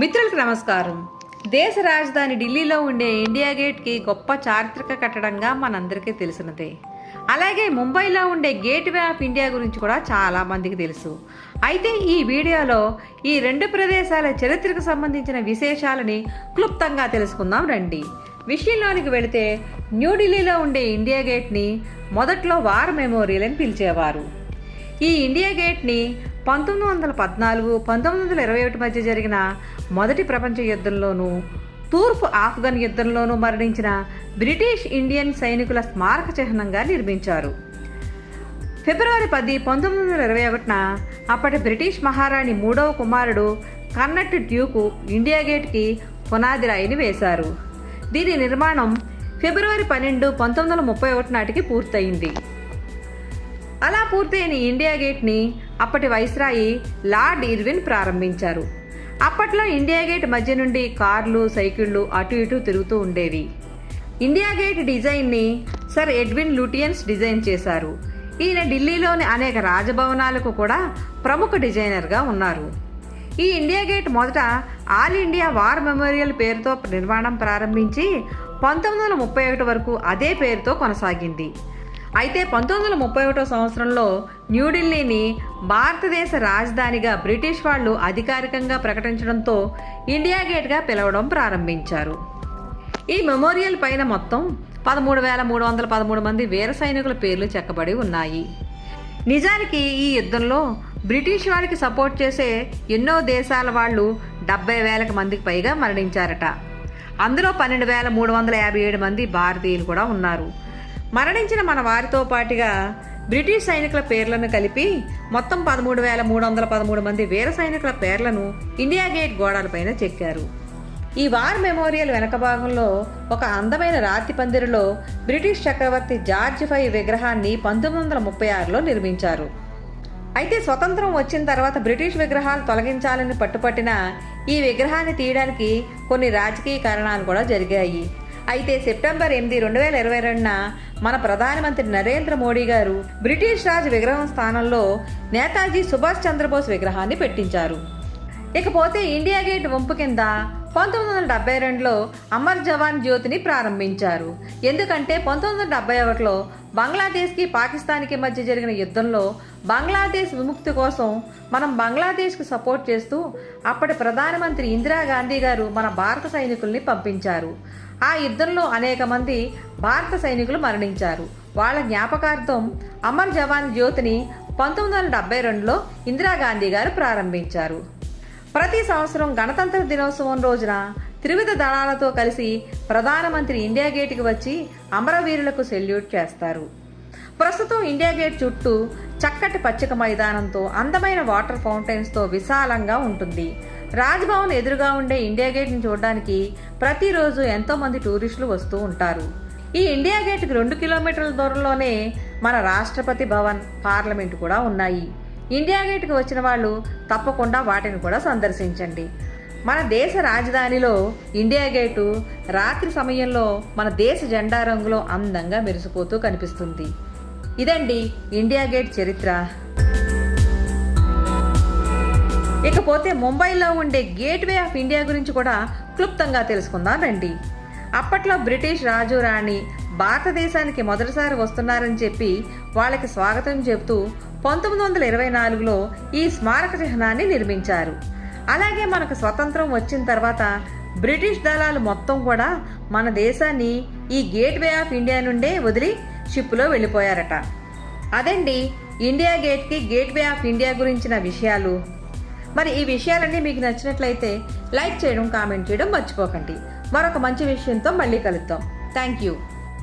మిత్రులకు నమస్కారం. దేశ రాజధాని ఢిల్లీలో ఉండే ఇండియా గేట్కి గొప్ప చారిత్రక కట్టడంగా మనందరికీ తెలిసినదే. అలాగే ముంబైలో ఉండే గేట్ వే ఆఫ్ ఇండియా గురించి కూడా చాలా మందికి తెలుసు. అయితే ఈ వీడియోలో ఈ రెండు ప్రదేశాల చరిత్రకు సంబంధించిన విశేషాలని క్లుప్తంగా తెలుసుకుందాం రండి. విషయంలోనికి వెళితే న్యూఢిల్లీలో ఉండే ఇండియా గేట్ని మొదట్లో వార్ మెమోరియల్ అని పిలిచేవారు. ఈ ఇండియా గేట్ని పంతొమ్మిది వందల పద్నాలుగు పంతొమ్మిది వందల ఇరవై ఒకటి మధ్య జరిగిన మొదటి ప్రపంచ యుద్ధంలోనూ తూర్పు ఆఫ్ఘన్ యుద్ధంలోనూ మరణించిన బ్రిటిష్ ఇండియన్ సైనికుల స్మారక చిహ్నంగా నిర్మించారు. ఫిబ్రవరి పది పంతొమ్మిది వందల ఇరవై ఒకటిన అప్పటి బ్రిటిష్ మహారాణి మూడవ కుమారుడు కన్నట్ డ్యూకు ఇండియా గేట్కి పునాది రాయిని వేశారు. దీని నిర్మాణం ఫిబ్రవరి పన్నెండు పంతొమ్మిది వందల ముప్పై ఒకటి నాటికి పూర్తయింది. అలా పూర్తయిన ఇండియా గేట్ని అప్పటి వైస్రాయి లార్డ్ ఇర్విన్ ప్రారంభించారు. అప్పట్లో ఇండియా గేట్ మధ్య నుండి కార్లు సైకిళ్ళు అటు ఇటు తిరుగుతూ ఉండేవి. ఇండియా గేట్ డిజైన్ని సర్ ఎడ్విన్ లూటియన్స్ డిజైన్ చేశారు. ఈయన ఢిల్లీలోని అనేక రాజభవనాలకు కూడా ప్రముఖ డిజైనర్గా ఉన్నారు. ఈ ఇండియా గేట్ మొదట ఆల్ ఇండియా వార్ మెమోరియల్ పేరుతో నిర్మాణం ప్రారంభించి పంతొమ్మిది వందల ముప్పై ఒకటి వరకు అదే పేరుతో కొనసాగింది. అయితే పంతొమ్మిది వందల ముప్పై ఒకటో సంవత్సరంలో న్యూఢిల్లీని భారతదేశ రాజధానిగా బ్రిటిష్ వాళ్ళు అధికారికంగా ప్రకటించడంతో ఇండియా గేట్గా పిలవడం ప్రారంభించారు. ఈ మెమోరియల్ పైన మొత్తం పదమూడు వేల మూడు వందల పదమూడు మంది వీర సైనికుల పేర్లు చెక్కబడి ఉన్నాయి. నిజానికి ఈ యుద్ధంలో బ్రిటిష్ వారికి సపోర్ట్ చేసే ఎన్నో దేశాల వాళ్ళు డెబ్బై వేలకు మందికి పైగా మరణించారట. అందులో పన్నెండు వేల మూడు వందల యాభై ఏడు మంది భారతీయులు కూడా ఉన్నారు. మరణించిన మన వారితో పాటుగా బ్రిటిష్ సైనికుల పేర్లను కలిపి మొత్తం పదమూడు వేల మూడు వందల పదమూడు మంది వీర సైనికుల పేర్లను ఇండియా గేట్ గోడలపైన చెక్కారు. ఈ వార్ మెమోరియల్ వెనక భాగంలో ఒక అందమైన రాతి పందిరిలో బ్రిటిష్ చక్రవర్తి జార్జ్ ఫై విగ్రహాన్ని పంతొమ్మిది వందల ముప్పై ఆరులో నిర్మించారు. అయితే స్వతంత్రం వచ్చిన తర్వాత బ్రిటిష్ విగ్రహాలు తొలగించాలని పట్టుపట్టిన ఈ విగ్రహాన్ని తీయడానికి కొన్ని రాజకీయ కారణాలు కూడా జరిగాయి. అయితే సెప్టెంబర్ ఎనిమిది రెండు వేల ఇరవై రెండున మన ప్రధానమంత్రి నరేంద్ర మోడీ గారు బ్రిటిష్ రాజ్ విగ్రహం స్థానంలో నేతాజీ సుభాష్ చంద్రబోస్ విగ్రహాన్ని పెట్టించారు. ఇకపోతే ఇండియా గేట్ వంపు కింద పంతొమ్మిది వందల డెబ్బై రెండులో అమర్ జవాన్ జ్యోతిని ప్రారంభించారు. ఎందుకంటే పంతొమ్మిది వందల డెబ్బై ఒకటిలో బంగ్లాదేశ్కి పాకిస్తాన్కి మధ్య జరిగిన యుద్ధంలో బంగ్లాదేశ్ విముక్తి కోసం మనం బంగ్లాదేశ్కు సపోర్ట్ చేస్తూ అప్పటి ప్రధానమంత్రి ఇందిరాగాంధీ గారు మన భారత సైనికుల్ని పంపించారు. ఆ యుద్ధంలో అనేక మంది భారత సైనికులు మరణించారు. వాళ్ళ జ్ఞాపకార్థం అమర్ జవాన్ జ్యోతిని పంతొమ్మిది వందల డెబ్బై రెండులో ఇందిరాగాంధీ గారు ప్రారంభించారు. ప్రతి సంవత్సరం గణతంత్ర దినోత్సవం రోజున త్రివిధ దళాలతో కలిసి ప్రధానమంత్రి ఇండియా గేట్కి వచ్చి అమరవీరులకు సెల్యూట్ చేస్తారు. ప్రస్తుతం ఇండియా గేట్ చుట్టూ చక్కటి పచ్చిక మైదానంతో అందమైన వాటర్ ఫౌంటైన్స్తో విశాలంగా ఉంటుంది. రాజ్భవన్ ఎదురుగా ఉండే ఇండియా గేట్ని చూడడానికి ప్రతిరోజు ఎంతోమంది టూరిస్టులు వస్తూ ఉంటారు. ఈ ఇండియా గేట్కి రెండు కిలోమీటర్ల దూరంలోనే మన రాష్ట్రపతి భవన్ పార్లమెంట్ కూడా ఉన్నాయి. ఇండియా గేట్కి వచ్చిన వాళ్ళు తప్పకుండా వాటిని కూడా సందర్శించండి. మన దేశ రాజధానిలో ఇండియా గేటు రాత్రి సమయంలో మన దేశ జెండా రంగులో అందంగా మెరిసిపోతూ కనిపిస్తుంది. ఇదండి ఇండియా గేట్ చరిత్ర. ఇకపోతే ముంబైలో ఉండే గేట్వే ఆఫ్ ఇండియా గురించి కూడా క్లుప్తంగా తెలుసుకుందాం రండి అప్పట్లో బ్రిటిష్ రాజు రాణి భారతదేశానికి మొదటిసారి వస్తున్నారని చెప్పి వాళ్ళకి స్వాగతం చెబుతూ పంతొమ్మిది వందల ఇరవై నాలుగులో ఈ స్మారక చిహ్నాన్ని నిర్మించారు. అలాగే మనకు స్వతంత్రం వచ్చిన తర్వాత బ్రిటిష్ దళాలు మొత్తం కూడా మన దేశాన్ని ఈ గేట్వే ఆఫ్ ఇండియా నుండే వదిలి షిప్లో వెళ్ళిపోయారట. అదండి ఇండియా గేట్కి గేట్ వే ఆఫ్ ఇండియా గురించిన విషయాలు. మరి ఈ విషయాలన్నీ మీకు నచ్చినట్లయితే లైక్ చేయడం కామెంట్ చేయడం మర్చిపోకండి. మరొక మంచి విషయంతో మళ్ళీ కలుద్దాం. Thank you